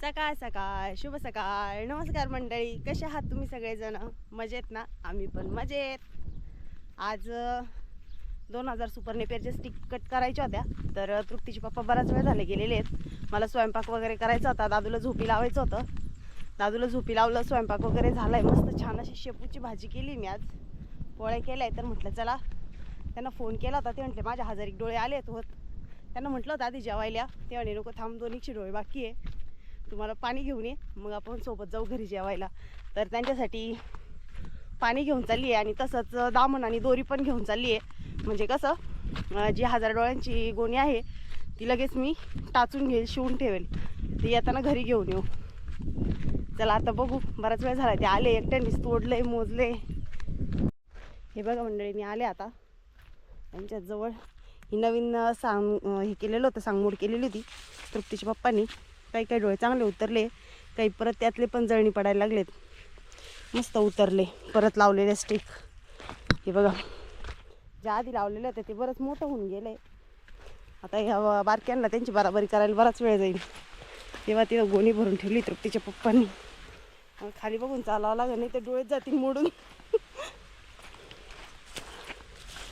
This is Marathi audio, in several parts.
सकाळ सकाळ शुभ सकाळ. नमस्कार मंडळी कसे आहात तुम्ही सगळेजण? मजेत ना? आम्ही पण मजेत. आज दोन हजार सुपर पेरच्या स्टिक कट करायच्या होत्या. तर तृप्तीचे पप्पा बराच वेळ झाले गेलेले आहेत. मला स्वयंपाक वगैरे करायचा होता. दादूला झोपी लावायचं होतं. दादूला झोपी लावलं स्वयंपाक वगैरे झाला आहे मस्त छान अशी शेपूची भाजी केली मी आज. पोळ्या केल्या तर म्हटलं चला. त्यांना फोन केला होता. ते म्हटले माझ्या हजार एक डोळे आले होत. त्यांना म्हटलं होतं आधी जेवायला. ते म्हणे नको थांब दोन एकशे डोळे बाकी आहे. तुम्हाला पाणी घेऊन ये. मग आपण सोबत जाऊ घरी जेवायला. तर त्यांच्यासाठी पाणी घेऊन चालली आहे आणि तसंच दामण आणि दोरी पण घेऊन चालली आहे. म्हणजे कसं जी हजार डोळ्यांची गोणी आहे ती लगेच मी टाचून घेईल शिवून ठेवेल. ती येताना घरी घेऊन येऊ. चला आता बघू. बराच वेळ झाला ते आले एकट्यानेच तोडले मोजले हे बघा मंडळी मी आले आता. त्यांच्या जवळ ही नवीन सांग हे केलेलं होतं सांगमोड केलेली होती तृप्तीच्या पप्पांनी. काही काही डोळे चांगले उतरले. काही परत त्यातले पण जळणी पडायला लागलेत. मस्त उतरले. परत लावलेले स्टिक. हे बघा. ज्या आधी लावलेले होते ते बरंच मोठं होऊन गेले. आता ह्या बारक्यांना त्यांची बराबरी करायला बराच वेळ जाईल. तेव्हा तिथं गोणी भरून ठेवली तृप्तीच्या पप्पांनी. खाली बघून चालावं लागेल नाही तर डोळेच जातील मोडून.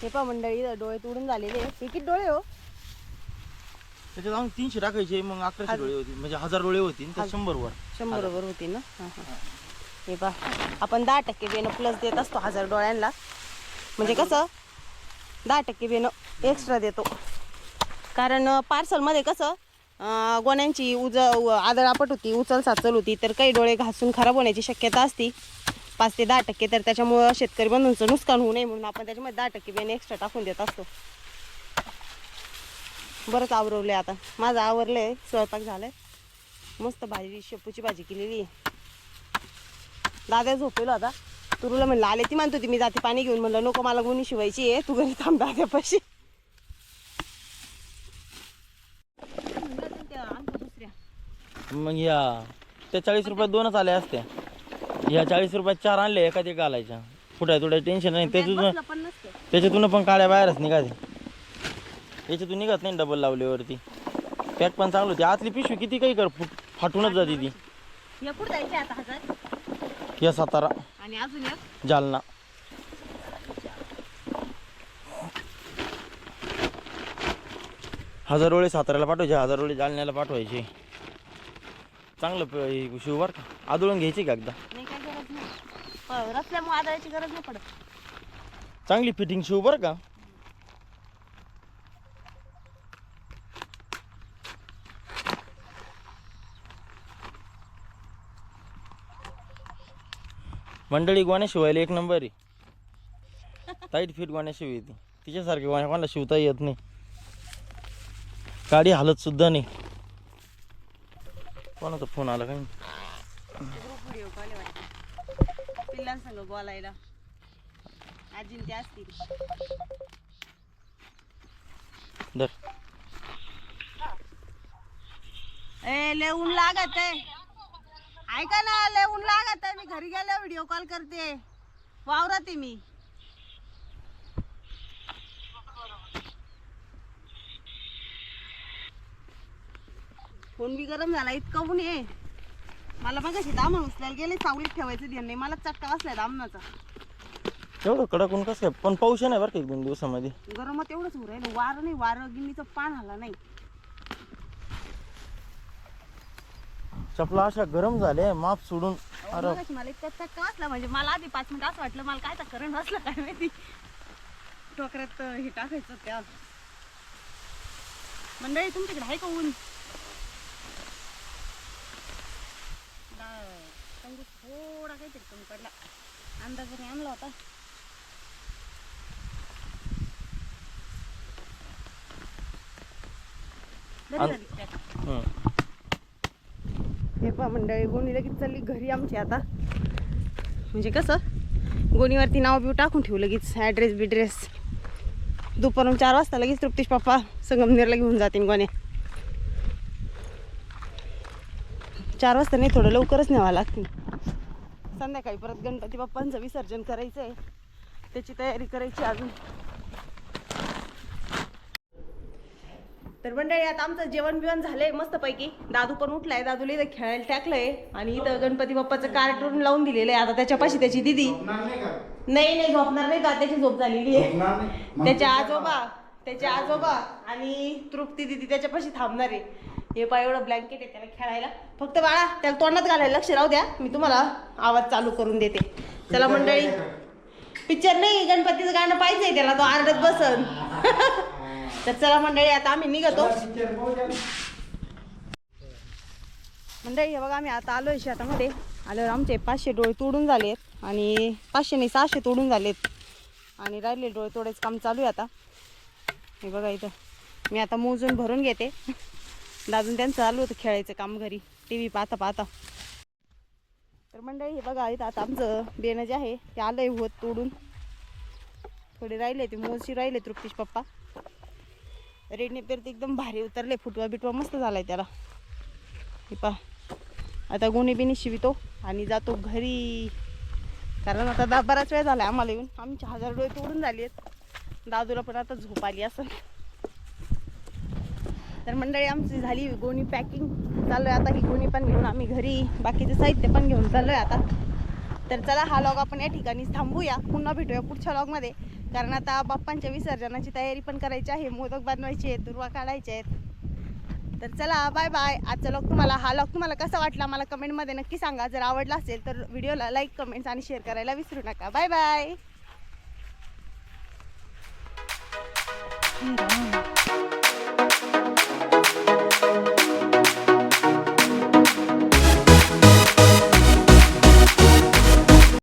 हे पहा मंडळी डोळे तोडून झालेले. आहे. डोळे हो. त्याच्यात आम्ही तीनशे टाकायचे मग अकराशे डोळे होती म्हणजे हजार डोळे होती त्या शंभर वर. शंभर बरोबर होती ना? हां हां. हे पा आपण दहा टक्के बेनं प्लस देत असतो हजार डोळ्यांना. म्हणजे कसं? दहा टक्के बेनं एक्स्ट्रा देतो. कारण पार्सलमध्ये कसं? अं, गोण्यांची उज आदळापट होती उचल साचल होती तर काही डोळे घासून खराब होण्याची शक्यता असती. पाच ते दहा टक्के तर त्याच्यामुळं शेतकरी बंधूंचं नुकसान होऊ नये म्हणून आपण त्याच्यामध्ये दहा टक्के बेन एक्स्ट्रा टाकून देत असतो. बरंच आवरवले आता. माझं आवरलंय स्वयंपाक झालाय. मस्त भाजी शेपूची भाजी केलेली. आहे दादा झोपेलो आता. तुरुला म्हणलं आले ती म्हणत होती मी जाते पाणी घेऊन. म्हणलं नको मला गुणी शिवायची आहे. तू घरी थांब दाद्यापाशी मग या. त्या चाळीस रुपयात दोनच आल्या असत्या ह्या चाळीस रुपयात चार आणले एका ते घालायच्या कुठे तुला टेन्शन नाही. त्याच्यातून पण नसते. त्याच्यातून पण काळ्या बाहेरच निघाते याच्यातून निघत नाही डबल लावल्यावरती. पॅक पण चांगलं होती. आतली पिशवी किती काही कर फुट फाटूनच जाते ती. या कुठं जायचे आता हजार. या सातारा. आणि अजून एक? जालना. हजार रोळे साताऱ्याला पाठवायचे हजार रोळे जालन्याला पाठवायचे. चांगलं प- हे शिव बरं का. आदळून घ्यायचे का एकदा? नाही काय गरज नाही. प- रचल्यामुळे आदळायची गरज नाही पडत. चांगली फिटिंग शिव बरं का. मंडळी गोण्या शिवायला एक नंबर आहे. टाईट फिट गोण्या शिव येते तिच्यासारखी गोण्या कोणाला शिवता येत नाही. गाडी हालत सुद्धा नाही. कोणाचा फोन आला काय? पिल्लांसंग बोलायला आजीन ते असतील ए लय ऊन लागत आहे. ऐका ना लय ऊन लागत आहे. मी घरी गेले व्हिडिओ कॉल करते. वावरात आहे मी. फोन बी गरम झाला इतकं ऊन आहे. मला बघा दामण उचलायला गेले सावलीत ठेवायचं ध्यान नाही. मला चटका बसलाय दामनाचा. एवढं कडक ऊन कसं पण पाऊस नाही बरं का एक दोन दिवसामध्ये? गरमात एवढंच होऊ राहिलं. वारं नाही वारं गिन्नीचं पान आला नाही. चपला अशा गरम झाल्या माप सोडून. अरे. मगाशी मला इतका चटका वाचला म्हणजे मला आधी पाच मिनिट असं वाटलं मला काय करंट वाचलं काय माहिती. टोकऱ्यात हे टाकायचं त्या. मंडळी तुमच्याकडे आहे का ऊन? पाऊस थोडा काहीतरी कमी पडला. अंदाजाने आणला होता. बरी झाली. हं. हे पहा मंडळी गोणी लगेच चालली घरी आमची आता. म्हणजे कसं गोणीवरती नाव बिव टाकून ठेवू लगेच ॲड्रेस बिड्रेस दुपारून चार वाजता लगेच तृप्तीश पप्पा संगमनेरला घेऊन जातील गोण्या. चार वाजता नाही थोडं लवकरच न्यावं लागतील. संध्याकाळी परत गणपती बाप्पांचं विसर्जन करायचं आहे त्याची तयारी करायची अजून. तर मंडळी आता आमचं जेवण बिवण झालंय मस्त पैकी दादू पण उठलाय. दादूला इथं खेळायला टाकलंय. आणि इथं गणपती बाप्पाचं कार्टून लावून दिलेलं आहे. आता त्याच्यापाशी त्याची दिदी. नाही नाही झोपणार नाही का? त्याची झोप झालेली आहे. त्याचे आजोबा त्याचे आजोबा आणि तृप्ती दिदी त्याच्यापाशी थांबणार आहे. हे पा एवढं ब्लँकेट आहे त्याला खेळायला. फक्त बाळा त्याला तोंडात घालायला लक्ष राहू द्या. मी तुम्हाला आवाज चालू करून देते. चला मंडळी. पिक्चर नाही. गणपतीचं गाणं पाहिजे त्याला. तो आरडत बसन. तर चला मंडळी आता आम्ही निघतो. मंडळी हे बघा आम्ही आता आलोय शेतामध्ये. आल्यावर आमचे पाचशे डोळे तोडून झालेत आणि पाचशे नाही सहाशे तोडून झालेत. आणि राहिले डोळे तोडायचं काम चालू आहे आता. हे बघा इथं. मी आता मोजून भरून घेते. दाजून त्यांचं चालू होतं खेळायचं काम घरी. टी व्ही पाहता पाहता. तर मंडळी हे बघा इथं आता आमचं बेणं जे आहे. ते आलंय होत तोडून. थोडे राहिले ते मोजशी राहिले तृप्तीश पप्पा. रेडने पेर एकदम भारी उतरले फुटवा बिटवा मस्त झालाय त्याला. हे पा आता गोणी बिनी शिवितो आणि जातो घरी. कारण आता दा बराच वेळ झाला आम्हाला येऊन. आमचे हजार डोळे तोडून झाली आहेत दादूला पण आता झोप आली असं तर मंडळी आमची झाली गोणी पॅकिंग चालू आहे आता ही गोणी पण घेऊन आम्ही घरी. बाकीचे साहित्य पण घेऊन चाललो आहे आता. तर चला हा लॉग आपण या ठिकाणी थांबूया. पुन्हा भेटूया पुढच्या लॉगमध्ये कारण आता बाप्पांच्या विसर्जनाची तयारी पण करायची आहे मोदक बनवायचे आहेत दुर्वा काढायचे आहेत. तर चला बाय बाय आजचा लॉक तुम्हाला हा लॉक तुम्हाला कसा वाटला मला कमेंटमध्ये नक्की सांगा. जर आवडला असेल तर व्हिडिओला लाईक कमेंट्स आणि शेअर करायला विसरू नका. Bye bye